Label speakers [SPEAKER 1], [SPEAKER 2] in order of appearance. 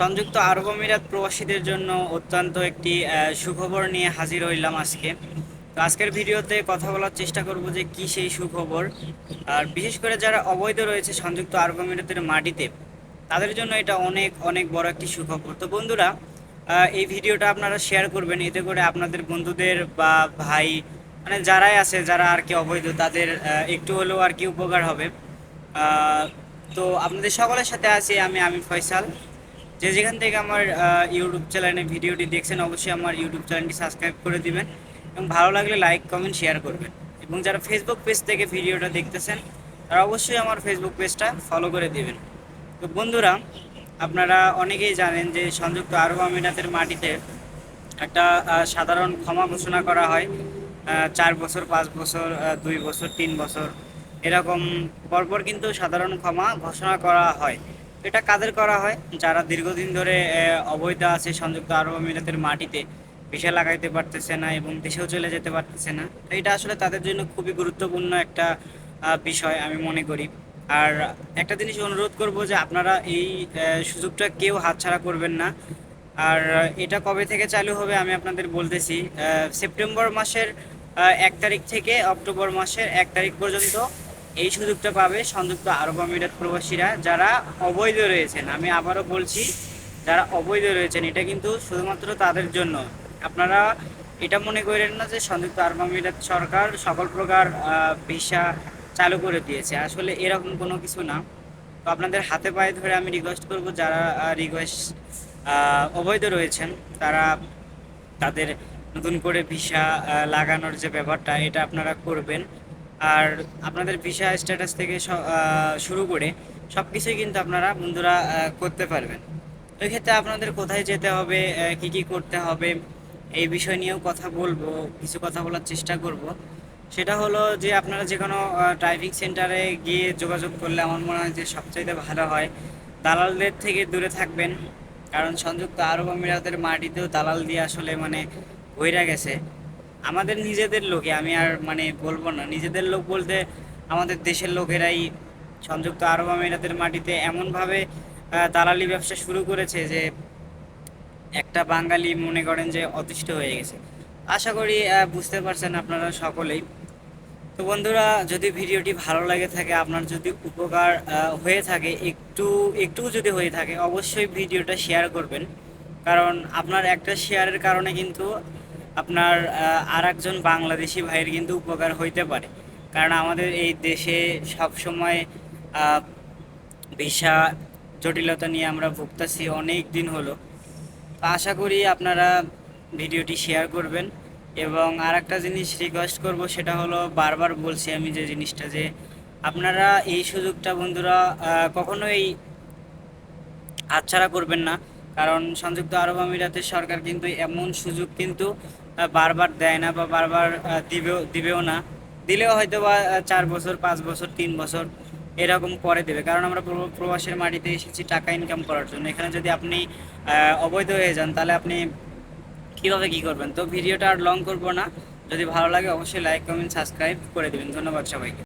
[SPEAKER 1] সংযুক্ত আরব আমিরাত প্রবাসীদের জন্য অত্যন্ত একটি সুখবর নিয়ে হাজির হইলাম আজকে। তো আজকের ভিডিওতে কথা বলার চেষ্টা করব যে কি সেই সুখবর। আর বিশেষ করে যারা অবৈধ রয়েছে সংযুক্ত আরব আমিরাতের মাটিতে, তাদের জন্য এটা অনেক অনেক বড় একটি সুখবর। তো বন্ধুরা এই ভিডিওটা আপনারা শেয়ার করবেন। এতে করে আপনাদের বন্ধুদের বা ভাই মানে যারাই আছে, যারা আর কি অবৈধ, তাদের একটু হলেও আর কি উপকার হবে। তো আপনাদের সকলের সাথে আছি আমি আমির ফয়সাল। যে যেখান থেকে আমার ইউটিউব চ্যানেলে ভিডিওটি দেখছেন, অবশ্যই আমার ইউটিউব চ্যানেলটি সাবস্ক্রাইব করে দিবেন এবং ভালো লাগলে লাইক কমেন্ট শেয়ার করবেন। এবং যারা ফেসবুক পেজ থেকে ভিডিওটা দেখতেছেন, তারা অবশ্যই আমার ফেসবুক পেজটা ফলো করে দিবেন। তো বন্ধুরা, আপনারা অনেকেই জানেন যে সংযুক্ত আরব আমিরাতের মাটিতে একটা সাধারণ ক্ষমা ঘোষণা করা হয়। চার বছর, পাঁচ বছর দুই বছর, তিন বছর, এরকম পরপর কিন্তু সাধারণ ক্ষমা ঘোষণা করা হয়। এটা কাদের করা হয়? যারা দীর্ঘদিন ধরে অবৈধ আছে, সংযুক্ত আরব আমিরাতের মাটিতে ভিসা লাগাইতে পারতেছে না এবং দেশেও চলে যেতে পারতেছে না এটা আসলে তাদের জন্য খুবই গুরুত্বপূর্ণ একটা বিষয় আমি মনে করি। আর একটা জিনিস অনুরোধ করব যে আপনারা এই সুযোগটা কেউ হাতছাড়া করবেন না। আর এটা কবে থেকে চালু হবে আমি আপনাদের বলতেছি সেপ্টেম্বর মাসের এক তারিখ থেকে অক্টোবর মাসের এক তারিখ পর্যন্ত এই সুযোগটা পাবে সংযুক্ত আরব আমিরাত প্রবাসীরা যারা অবৈধ রয়েছেন। আমি আবারও বলছি, যারা অবৈধ রয়েছেন, এটা কিন্তু শুধুমাত্র তাদের জন্য। আপনারা এটা মনে করেন না যে সংযুক্ত আরব আমিরাত সরকার সকল প্রকার ভিসা চালু করে দিয়েছে। আসলে এরকম কোনো কিছু না। তো আপনাদের হাতে পায়ে ধরে আমি রিকোয়েস্ট করব, যারা রিকোয়েস্ট অবৈধ রয়েছেন, তারা তাদের নতুন করে ভিসা লাগানোর যে ব্যাপারটা, এটা আপনারা করবেন। আর আপনাদের ভিসা স্ট্যাটাস থেকে শুরু করে সব কিছুই কিন্তু আপনারা বন্ধুরা করতে পারবেন। ওই ক্ষেত্রে আপনাদের কোথায় যেতে হবে কি কি করতে হবে, এই বিষয় নিয়েও কথা বলব, কিছু কথা বলার চেষ্টা করব। সেটা হলো যে আপনারা যে কোনো ড্রাইভিং সেন্টারে গিয়ে যোগাযোগ করলে আমার মনে হয় যে সবচাইতে ভালো হয়। দালালদের থেকে দূরে থাকবেন, কারণ সংযুক্ত আরব আমিরাতের মাটিতেও দালাল দিয়ে আসলে মানে বইরা গেছে। আমাদের নিজেদের লোকে, আমি আর মানে বলব না, নিজেদের লোক বলতে আমাদের দেশের লোকেরাই সংযুক্ত আরব আমিরাতের মাটিতে এমনভাবে দালালি ব্যবসা শুরু করেছে যে একটা বাঙালি মনে করেন যে অতিষ্ঠ হয়ে গেছে। আশা করি বুঝতে পারছেন আপনারা সকলেই। তো বন্ধুরা, যদি ভিডিওটি ভালো লাগে থাকে, আপনার যদি উপকার হয়ে থাকে, একটু একটু যদি হয়ে থাকে, অবশ্যই ভিডিওটা শেয়ার করবেন। কারণ আপনার একটা শেয়ারের কারণে কিন্তু আপনার আর একজন বাংলাদেশি ভাইয়ের কিন্তু উপকার হইতে পারে। কারণ আমাদের এই দেশে সব সময় ভিসা জটিলতা নিয়ে আমরা ভুগতেছি অনেক দিন হলো। আশা করি আপনারা ভিডিওটি শেয়ার করবেন। এবং আর একটা জিনিস রিকোয়েস্ট করব, সেটা হলো বারবার বলছি আমি যে জিনিসটা যে, আপনারা এই সুযোগটা বন্ধুরা কখনোই হাতছাড়া করবেন না। কারণ সংযুক্ত আরব আমিরাতের সরকার কিন্তু এমন সুযোগ কিন্তু বারবার দেয় না বা বারবার দিবেও দিবেও না। দিলেও হয়তো বা চার বছর, পাঁচ বছর, তিন বছর এরকম পরে দেবে। কারণ আমরা প্রব- প্রবাসের মাটিতে এসেছি টাকা ইনকাম করার জন্য। এখানে যদি আপনি অবৈধ হয়ে যান, তাহলে আপনি কীভাবে কী করবেন? তো ভিডিওটা আর লং করব না। যদি ভালো লাগে অবশ্যই লাইক কমেন্ট সাবস্ক্রাইব করে দেবেন। ধন্যবাদ সবাইকে।